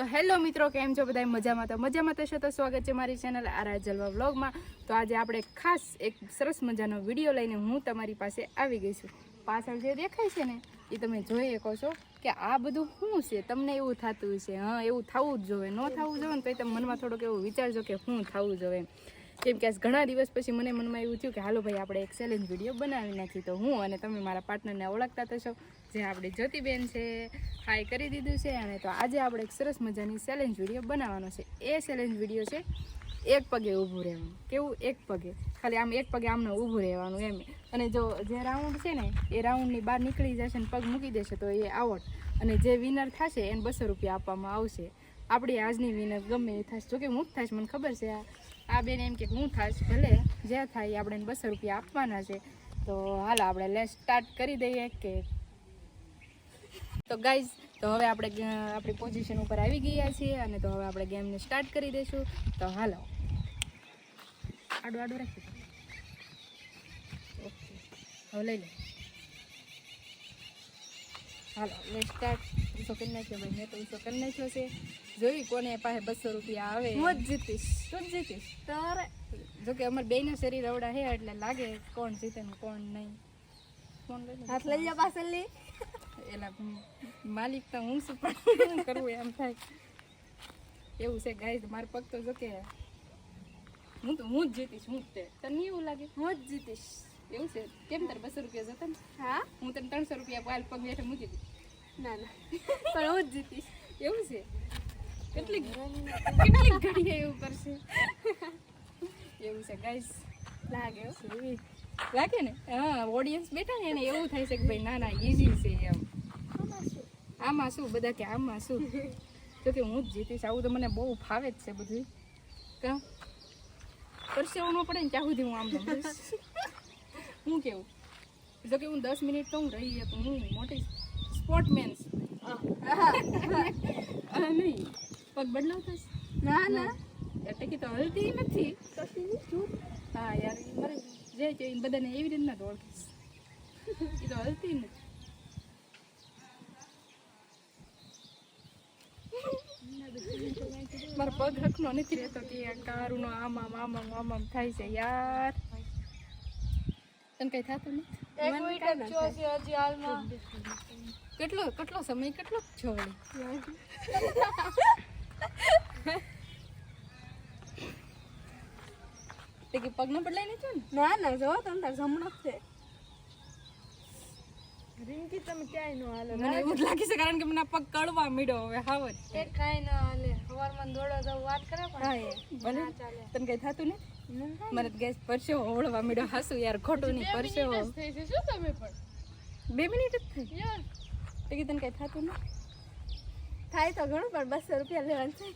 તો હેલો મિત્રો, કેમ છો બધા મજામાં તો મજામાં થશો તો સ્વાગત છે મારી ચેનલ આરા જલવા વ્લોગમાં તો આજે આપણે ખાસ એક સરસ મજાનો વીડિયો લઈને હું તમારી પાસે આવી ગઈ છું. પાછળ જે દેખાય છે ને, એ તમે જોઈ શકો છો કે આ બધું શું છે? તમને એવું થતું છે હા, એવું થવું જ જોઈએ ન થવું જોઈએ ને તો તમે મનમાં થોડોક એવું વિચારજો કે શું થવું જોઈએ કેમ કે ઘણા દિવસ પછી મને મનમાં એવું થયું કે હાલો ભાઈ, આપણે એક ચેલેન્જ વીડિયો બનાવી નાખી. તો હું અને તમે મારા પાર્ટનરને ઓળખતા થશો જે આપણે જ્યોતિબેન છે હાઈ કરી દીધું છે અને તો આજે આપણે એક સરસ મજાની ચેલેન્જ વીડિયો બનાવવાનો છે. એ ચેલેન્જ વીડિયો છે, એક પગે ઊભું રહેવાનું. કેવું? એક પગે. ખાલી આમ એક પગે આમને ઊભું રહેવાનું એમ. અને જો જે રાઉન્ડ છે ને, એ રાઉન્ડની બહાર નીકળી જશે ને પગ મૂકી દેશે તો એ આવટ અને જે વિનર થશે એને બસો રૂપિયા આપવામાં આવશે. આપણી આજની વિનર ગમે એ થશે. જોકે હું જ થઈશ મને ખબર છે આ. બેન એમ કે હું થઈશ ભલે જે થાય આપણે બસો રૂપિયા આપવાના છે. તો હાલ, આપણે લે સ્ટાર્ટ કરી દઈએ કે તો ગાઈઝ તો હવે આપણે આપણી પોઝિશન ઉપર આવી ગયા છીએ અને તો હવે આપણે ગેમને સ્ટાર્ટ કરી દઈશું. તો હાલો. આડું આડું રાખી ઓકે હવે લઈ લે. હાલો મેં સ્ટાર્ટ ઊંચો કરી નાખ્યો ભાઈ મેં તો ઊંચો કરી નાખ્યો છે. જોઈ કોને પાસે બસો રૂપિયા આવે. હું જ જીતીશ. તું જ જીતીશ. તારે. જોકે અમારે બેયના શરીર અવડા છે એટલે લાગે કોણ જીતે ને કોણ નહીં. કોણ લઈ હાથ લઈ જા પાછળ લી એલા માલિક તો હું શું પણ કરવું એમ થાય. એવું છે ગાય મારો પગ તો જો કે હું તો હું જ જીતીશ હું જ તે. તને એવું લાગે? હું જ જીતીશ. એવું છે? કેમ તારે બસો રૂપિયા જતા ને? હા? હું તને ત્રણસો રૂપિયા પાલ પગ બેઠે મૂકી દઉં. ના ના. પણ હું જ જીતીશ. એવું છે? કેટલી કેટલી ઘડી એવું કરશે? એવું છે ગાઈસ લાગે લાગે ને? હા ઓડિયન્સ બેઠા ને એને એવું થાય છે કે ભાઈ ના ના ઈઝી છે એમ? આમાં શું? બધા કે આમાં શું? તો કે હું જ જીતીશ. આવું તો મને બહુ ફાવે જ છે બધું કા? પરસેવો ન પડે ને ત્યાં સુધી હું આમ હું કેવું? જો કે હું દસ મિનિટ તો હું રહી તો હું મોટી સ્પોર્ટમેન નહીં. પગ બદલાવ છે? ના ના. એટલે કે તો હલતી નથી. હા યાર મારે જે છે એ બધાને એવી રીતના જ ઓળખીશ. એ તો હલતી નથી મારો પગ હકનો નથી રહેતો કે આ કારુનો આમ આમ આમ આમ આમ આમ થાય છે યાર. તને કઈ થતું નથી? કેટલો કેટલો સમય કેટલો છો તે કે પગ ન બદલાઈ નહીં છો ને? ના ના જો તમે તાર જમણો છે. રિંકી તમે ક્યાંય ન હાલે. મને એવું જ લાગે છે કારણ કે મને પગ કડવા મીડો હવે હાવ જ. એ કાંઈ ન હાલે. સવારમાં દોડો તો વાત કરે હા એ. ભલે. તને કઈ થતું ને. નહીં મને ગેસ પરસેવો ઓળવા મીડો હાસુ યાર ખોટું નહીં પરસેવો. થઈ છે શું તમે પણ? બે મિનિટ જ થઈ. યાર. તો કે તને કઈ થતું ને થાય તો ઘણું પણ બસો રૂપિયા લેવાનું છે.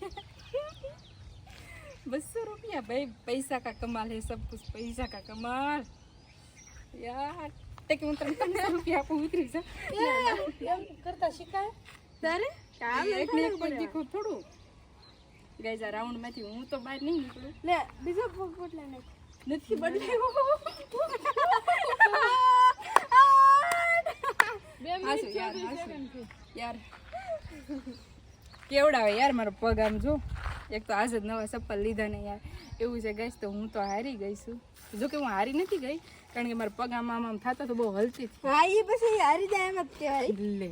બસો રૂપિયા ભાઈ પૈસા કા કમાલ હે સબ કુછ પૈસા કા કમાલ. યાર. તે કે હું તને ત્રણસો રૂપિયા આપું ઉતરી જા એમ કરતા શીખાય તારે એક ને એક પગ દીખું થોડું ગઈ જા રાઉન્ડમાંથી હું તો બહાર નહીં નીકળું લે બીજો પગ બદલાય નાખ નથી બદલાયો યાર કેવડાવે યાર મારો પગ આમ જો એક તો આજ જ નવા ચપ્પલ લીધા ને યાર એવું છે ગઈશ તો હું તો હારી ગઈ છું જો કે હું હારી નથી ગઈ કારણ કે મારા પગ આમ આમ થતા તો બહુ હલતી. હા એ પછી હારી જાય એમ જ કહેવાય લે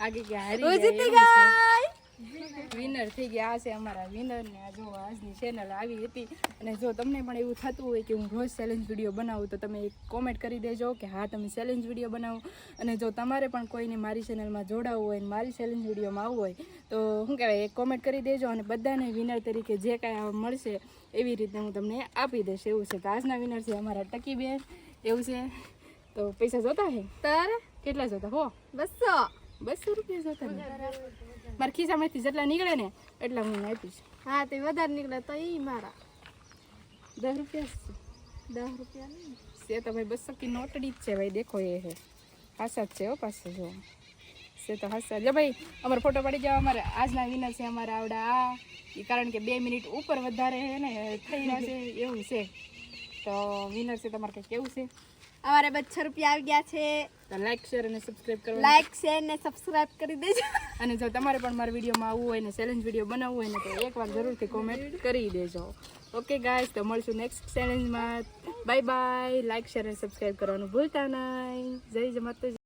આગે કે હારી જીતી ગઈ. વિનર થઈ ગયા. આ છે અમારા વિનર ને આ જો આજની ચેનલ આવી હતી. અને જો તમને પણ એવું થતું હોય કે હું રોજ ચેલેન્જ વીડિયો બનાવું તો તમે એક કોમેન્ટ કરી દેજો કે હા તમે ચેલેન્જ વીડિયો બનાવો. અને જો તમારે પણ કોઈને મારી ચેનલમાં જોડાવવું હોય અને મારી ચેલેન્જ વિડીયોમાં આવવું હોય તો શું કહેવાય એક કોમેન્ટ કરી દેજો અને બધાને વિનર તરીકે જે કાંઈ મળશે એવી રીતે હું તમને આપી દઈશ. એવું છે. તો આજના વિનર છે અમારા ટકીબેન એવું છે. તો પૈસા જોતા હે? તારે? કેટલા જોતા? હો. બસો. બસો રૂપિયા જોતા ને. મારા ખિસ્સામાંથી જેટલા નીકળે ને એટલા હું આપીશ. હા તે વધારે નીકળે તો એ મારા. દસ રૂપિયા દસ રૂપિયા નહીં. છે તો ભાઈ બસો કી નોટડી જ છે ભાઈ દેખો એ હે. હાસા જ છે હો પાસે જો. છે તો હાસા જો. ભાઈ અમારો ફોટો પડી જાવ અમારે આજના વિનર છે અમારા આવડા આ. એ કારણ કે બે મિનિટ ઉપર વધારે હે ને થઈ રહ્યા છે એવું છે. તો વિનર છે તમારે કંઈ કેવું છે? અમારે બસો રૂપિયા આવી ગયા છે. તો લાઈક શેર અને સબસ્ક્રાઇબ કરો લાઈક શેર ને સબસ્ક્રાઇબ કરી દેજો. અને જો તમારે પણ મારા વિડીયોમાં આવવું હોય ને ચેલેન્જ વીડિયો બનાવવું હોય ને તો એકવાર જરૂરથી કોમેન્ટ કરી દેજો. ઓકે ગાઈસ તો મળશું નેક્સ્ટ ચેલેન્જમાં બાય બાય લાઈક શેર અને સબસ્ક્રાઇબ કરવાનું ભૂલતા નહીં. જય માતાજી.